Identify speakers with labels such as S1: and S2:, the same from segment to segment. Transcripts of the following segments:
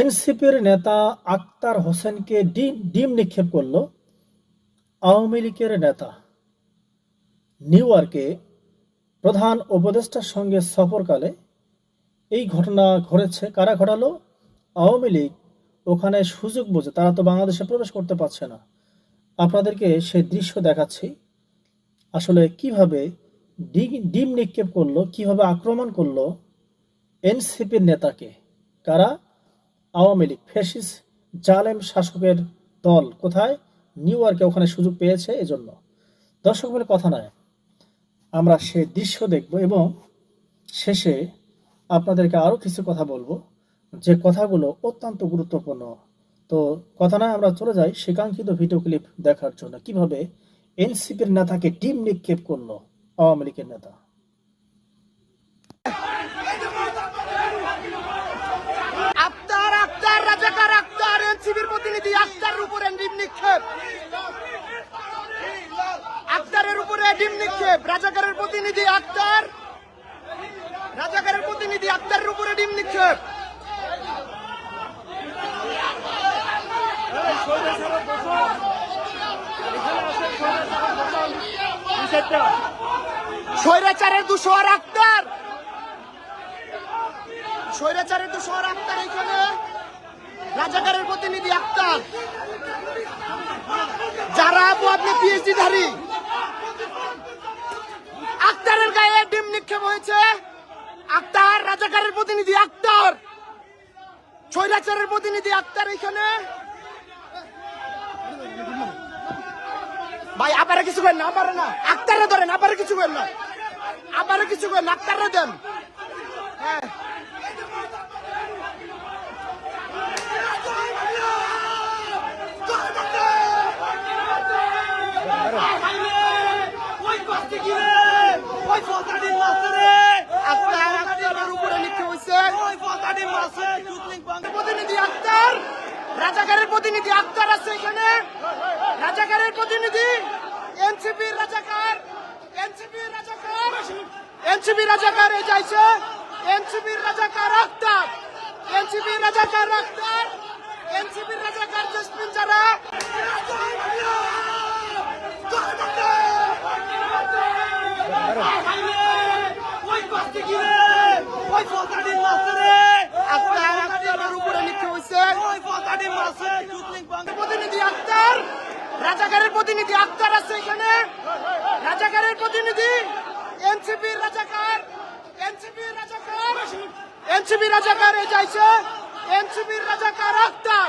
S1: এনসিপির নেতা আক্তার হোসেনকে ডিম ডিম নিক্ষেপ করল আওয়ামী লীগের নেতা। নিউ ইয়র্কে প্রধান উপদেষ্টার সঙ্গে সফরকালে এই ঘটনা ঘটেছে। কারা ঘটালো? আওয়ামী লীগ। ওখানে সুযোগ বোঝে, তারা তো বাংলাদেশে প্রবেশ করতে পারছে না। আপনাদেরকে সে দৃশ্য দেখাচ্ছি। আসলে কীভাবে ডিম নিক্ষেপ করল, কীভাবে আক্রমণ করল এনসিপির নেতাকে? কারা? আওয়ামী লীগ ফেসিস জালেম শাসকের দল কোথায়? নিউ ইয়র্কে ওখানে সুযোগ পেয়েছে এজন্য। দর্শক বলে কথা নয়। আমরা সে দৃশ্য দেখব এবং শেষে আপনাদেরকে আরও কিছু কথা বলব। যে কথাগুলো অত্যন্ত গুরুত্বপূর্ণ। তো কথা নয়, আমরা চলে যাই সেকাঙ্ক্ষিত ভিডিও ক্লিপ দেখার জন্য। কীভাবে এনসিপির নেতাকে টিম নিক্ষেপ করল আওয়ামী লীগের নেতা
S2: আক্তার আক্তার রাজাকার আক্তার এনসিবির প্রতিনিধি আক্তারের উপরে ডিম নিক্ষেপ। আক্তারের উপরে ডিম নিক্ষেপ। রাজাকারের প্রতিনিধি আক্তার। রাজাকারের প্রতিনিধি আক্তারের উপরে ডিম নিক্ষেপ। স্বৈরাচারের দুশোয়ার আক্তার। স্বৈরাচারের দুশোয়ার আক্তার এখানে। রাজাকারের প্রতিনিধি আক্তার। যারা আপু, আপনি পিএইচডি ধারী আক্তারের গায়ে ডিম নিক্ষেপ হয়েছে। আক্তার, রাজাকারের প্রতিনিধি আক্তার। স্বৈরাচারের প্রতিনিধি আক্তার এখানে। ভাই আবারে কিছু করেন না আবারে না। আক্তারে ধরেন আবারে কিছু করেন না। আবারে কিছু করেন আক্তারে দেন হ্যাঁ আক্তার আক্তারের উপরে লিখতে হয়েছে প্রতিনিধি আক্তার, রাজাকারের প্রতিনিধি আক্তার আছে এখানে। রাজাকারের প্রতিনিধি এনসিপি রাজাকার এনসিপি রাজাকার এনসিপি রাজাকার এই যাইছে। এনসিপি রাজাকার আক্তার এনসিপি রাজাকার আক্তার এনসিপি রাজাকার জসমিন যারা। আক্তার আক্তারের উপরে লিখতে হয়েছে প্রতিনিধি আক্তার রাজাকারের প্রতিনিধি আক্তার আছে এখানে রাজাকারের প্রতিনিধি এনসিপি রাজাকার এনসিপি রাজাকার এনসিপির রাজাকার এই যাইছে এনসিপি রাজাকার আক্তার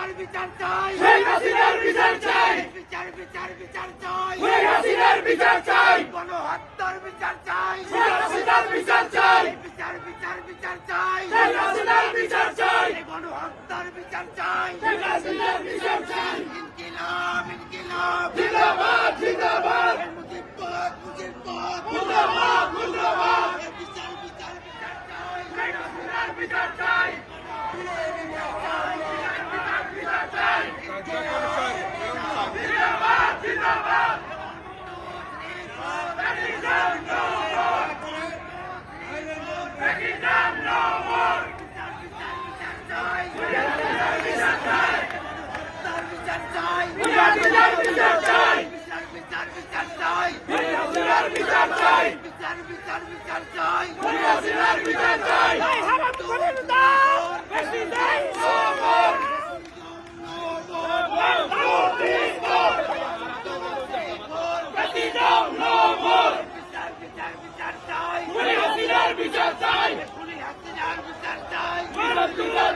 S3: বিচার বিচার বিচার চাই শেখ হাসিনার বিচার চাই বিচার বিচার বিচার চাই শেখ হাসিনার বিচার চাই গণহত্যার বিচার চাই শেখ হাসিনার বিচার চাই বিচার বিচার বিচার চাই শেখ হাসিনার বিচার চাই গণহত্যার বিচার চাই শেখ হাসিনার বিচার চাই ইনকিলাব ইনকিলাব জিন্দাবাদ জিন্দাবাদ মুজিবাদ মুজিবাদ মুর্দাবাদ মুর্দাবাদ বিচার বিচার বিচার চাই শেখ হাসিনার বিচার চাই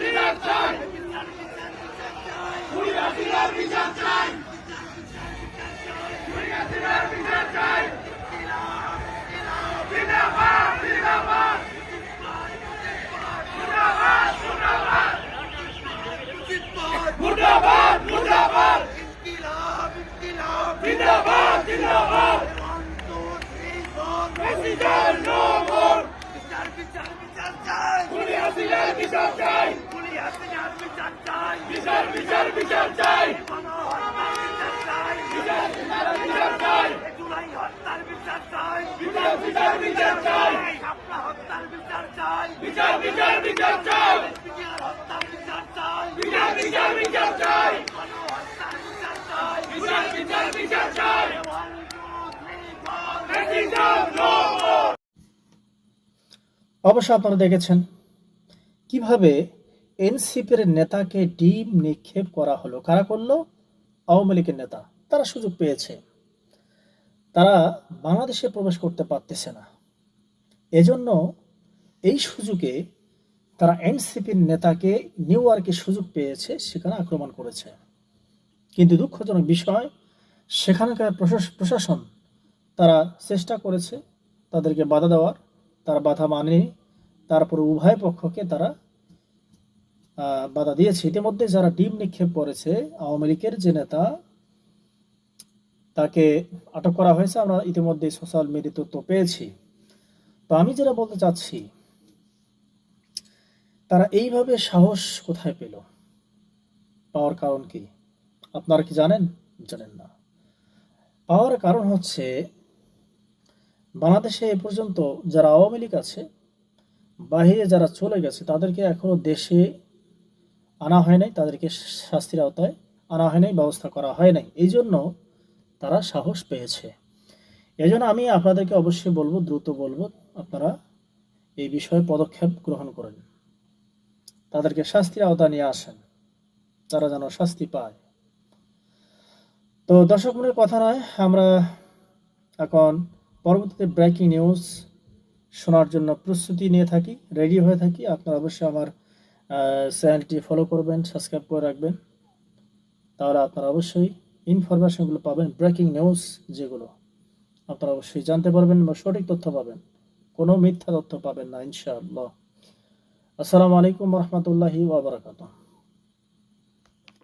S2: বিচার চাই। বিচার চাই। বিচার চাই বিচার বিচার বিচার চাই.
S1: অবশ্য আপনারা দেখেছেন কীভাবে এনসিপির নেতাকে ডিম নিক্ষেপ করা হলো? কারা করল? আওয়ামী লীগের নেতা। তারা সুযোগ পেয়েছে। তারা বাংলাদেশে প্রবেশ করতে পারতেছে না। এজন্য এই সুযোগে তারা এনসিপির নেতাকে নিউ ইয়র্কে সুযোগ পেয়েছে, সেখানে আক্রমণ করেছে। কিন্তু দুঃখজনক বিষয়, সেখানকার প্রশাস- প্রশাসন তারা চেষ্টা করেছে তাদেরকে বাধা দেওয়ার। তারা বাধা মানেনি। তারপরে উভয় পক্ষকে তারা বাধা দিয়েছে। ইতিমধ্যে যারা ডিম নিক্ষেপ করেছে, আওয়ামী লীগের যে নেতা, তাকে আটক করা হয়েছে, আমরা ইতিমধ্যে সোশ্যাল মিডিয়া তথ্য পেয়েছি। তো আমি যেটা বলতে চাচ্ছি, তারা এইভাবে সাহস কোথায় পেল? পাওয়ার কারণ কি? আপনারা কি জানেন? জানেন না। পাওয়ার কারণ হচ্ছে, বাংলাদেশে এ পর্যন্ত যারা আওয়ামী লীগ আছে বাহিরে যারা চলে গেছে, তাদেরকে এখনও দেশে আনা হয় নাই, তাদেরকে শাস্তির আওতায় আনা হয় নাই, ব্যবস্থা করা হয় নাই। এই জন্য তারা সাহস পেয়েছে। এই জন্য আমি আপনাদেরকে অবশ্যই বলব, দ্রুত বলব, আপনারা এই বিষয়ে পদক্ষেপ গ্রহণ করেন। তাদেরকে শাস্তির আওতায় নিয়ে আসেন, তারা যেন শাস্তি পায়। তো দর্শক মনের কথা নয়, আমরা এখন পরবর্তীতে ব্রেকিং নিউজ শোনার জন্য প্রস্তুতি নিয়ে থাকি রেডি হয়ে থাকি। আপনারা অবশ্যই আমার চ্যানেলটি ফলো করবেন সাবস্ক্রাইব করে রাখবেন। তাহলে আপনারা অবশ্যই ইনফরমেশনগুলো পাবেন ব্রেকিং নিউজ যেগুলো। আপনারা অবশ্যই জানতে পারবেন বা সঠিক তথ্য পাবেন। কোনো মিথ্যা তথ্য পাবেন না, ইনশাআল্লাহ। আসসালামু আলাইকুম রহমতুল্লাহি ওয়াবারাকাতুহ